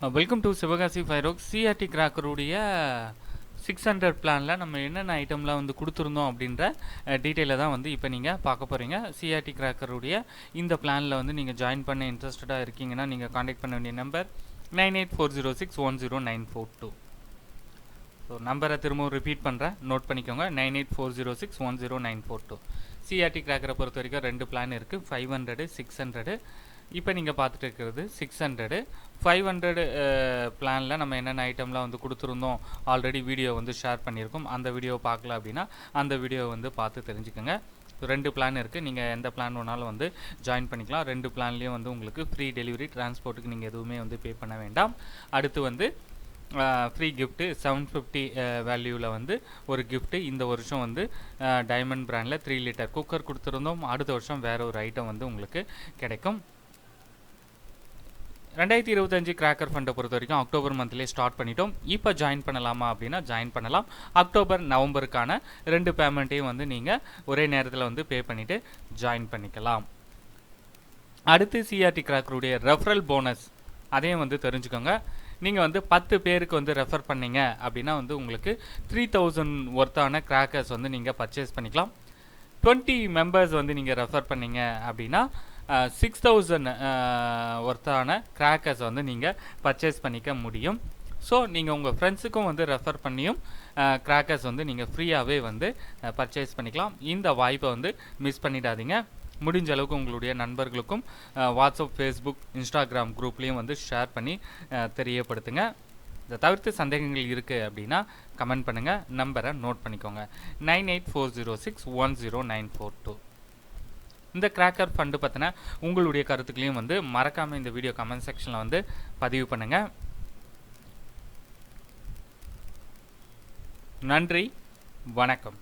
Welcome to Sivakasi Firock CRT கிராக்கருடைய six hundred பிளானில் நம்ம என்னென்ன ஐட்டம்லாம் வந்து கொடுத்துருந்தோம் அப்படின்ற டீட்டெயிலை தான் வந்து இப்போ நீங்கள் பார்க்க போகிறீங்க சிஆர்டி கிராக்கருடைய இந்த பிளானில் வந்து நீங்கள் ஜாயின் பண்ண இன்ட்ரெஸ்டடாக இருக்கீங்கன்னா நீங்கள் காண்டாக்ட் பண்ண வேண்டிய number nine eight four zero six one zero nine four two so நம்பரை திரும்பவும் ரிப்பீட் பண்ணுறேன் நோட் பண்ணிக்கோங்க. Nine eight four zero six one zero nine four two CRT கிராக்கரை பொறுத்த வரைக்கும் ரெண்டு பிளான் இருக்குது ஃபைவ் ஹண்ட்ரடு சிக்ஸ் ஹண்ட்ரடு இப்போ நீங்கள் பார்த்துட்டு இருக்கிறது சிக்ஸ் ஹண்ட்ரடு ஃபைவ் ஹண்ட்ரடு பிளானில் நம்ம என்னென்ன ஐட்டம்லாம் வந்து கொடுத்துருந்தோம் ஆல்ரெடி வீடியோ வந்து ஷேர் பண்ணியிருக்கோம். அந்த வீடியோவை பார்க்கல அப்படின்னா அந்த வீடியோவை வந்து பார்த்து தெரிஞ்சுக்கோங்க. ரெண்டு பிளான் இருக்குது நீங்கள் எந்த பிளான் வேணாலும் வந்து ஜாயின் பண்ணிக்கலாம். ரெண்டு பிளான்லேயும் வந்து உங்களுக்கு ஃப்ரீ டெலிவரி டிரான்ஸ்போர்ட்டுக்கு நீங்கள் எதுவுமே வந்து பே பண்ண வேண்டாம். அடுத்து வந்து ஃப்ரீ கிஃப்ட்டு செவன் ஃபிஃப்டி வேல்யூவில் வந்து ஒரு கிஃப்ட்டு இந்த வருஷம் வந்து டைமண்ட் பிராண்டில் த்ரீ லிட்டர் குக்கர் கொடுத்துருந்தோம். அடுத்த வருஷம் வேறு ஒரு ஐட்டம் வந்து உங்களுக்கு கிடைக்கும். ரெண்டாயிரத்தி இருபத்தஞ்சு கிராக்கர் ஃபண்டை பொறுத்த வரைக்கும் அக்டோபர் மந்த்லேயே ஸ்டார்ட் பண்ணிட்டோம். இப்போ ஜாயின் பண்ணலாமா அப்படின்னா ஜாயின் பண்ணலாம். அக்டோபர் நவம்பருக்கான ரெண்டு பேமெண்ட்டையும் வந்து நீங்கள் ஒரே நேரத்தில் வந்து பே பண்ணிவிட்டு ஜாயின் பண்ணிக்கலாம். அடுத்து சிஆர்டி கிராக்கருடைய ரெஃபரல் போனஸ் அதையும் வந்து தெரிஞ்சுக்கோங்க. நீங்கள் வந்து பத்து பேருக்கு வந்து ரெஃபர் பண்ணீங்க அப்படின்னா வந்து உங்களுக்கு த்ரீ தௌசண்ட் ஒர்த்தான கிராக்கர்ஸ் வந்து நீங்கள் பர்ச்சேஸ் பண்ணிக்கலாம். டுவெண்ட்டி மெம்பர்ஸ் வந்து நீங்கள் ரெஃபர் பண்ணீங்க அப்படின்னா சிக்ஸ் தௌசண்ட் ஒர்த்தான கிராக்கர்ஸ் வந்து நீங்கள் பர்ச்சேஸ் பண்ணிக்க முடியும். ஸோ நீங்கள் உங்கள் ஃப்ரெண்ட்ஸுக்கும் வந்து ரெஃபர் பண்ணியும் கிராக்கர்ஸ் வந்து நீங்கள் ஃப்ரீயாகவே வந்து பர்ச்சேஸ் பண்ணிக்கலாம். இந்த வாய்ப்பை வந்து மிஸ் பண்ணிடாதீங்க. முடிஞ்ச அளவுக்கு உங்களுடைய நண்பர்களுக்கும் வாட்ஸ்அப் ஃபேஸ்புக் இன்ஸ்டாகிராம் குரூப்லேயும் வந்து ஷேர் பண்ணி தெரியப்படுத்துங்க. இதை தவிர்த்து சந்தேகங்கள் இருக்குது அப்படின்னா கமெண்ட் பண்ணுங்கள் நம்பரை நோட் பண்ணிக்கோங்க. Nine eight four zero six one zero nine four two இந்த கிராக்கர் ஃபண்டு பற்றின உங்களுடைய கருத்துக்களையும் வந்து மறக்காமல் இந்த வீடியோ கமெண்ட் செக்ஷனில் வந்து பதிவு பண்ணுங்கள் நன்றி வணக்கம்.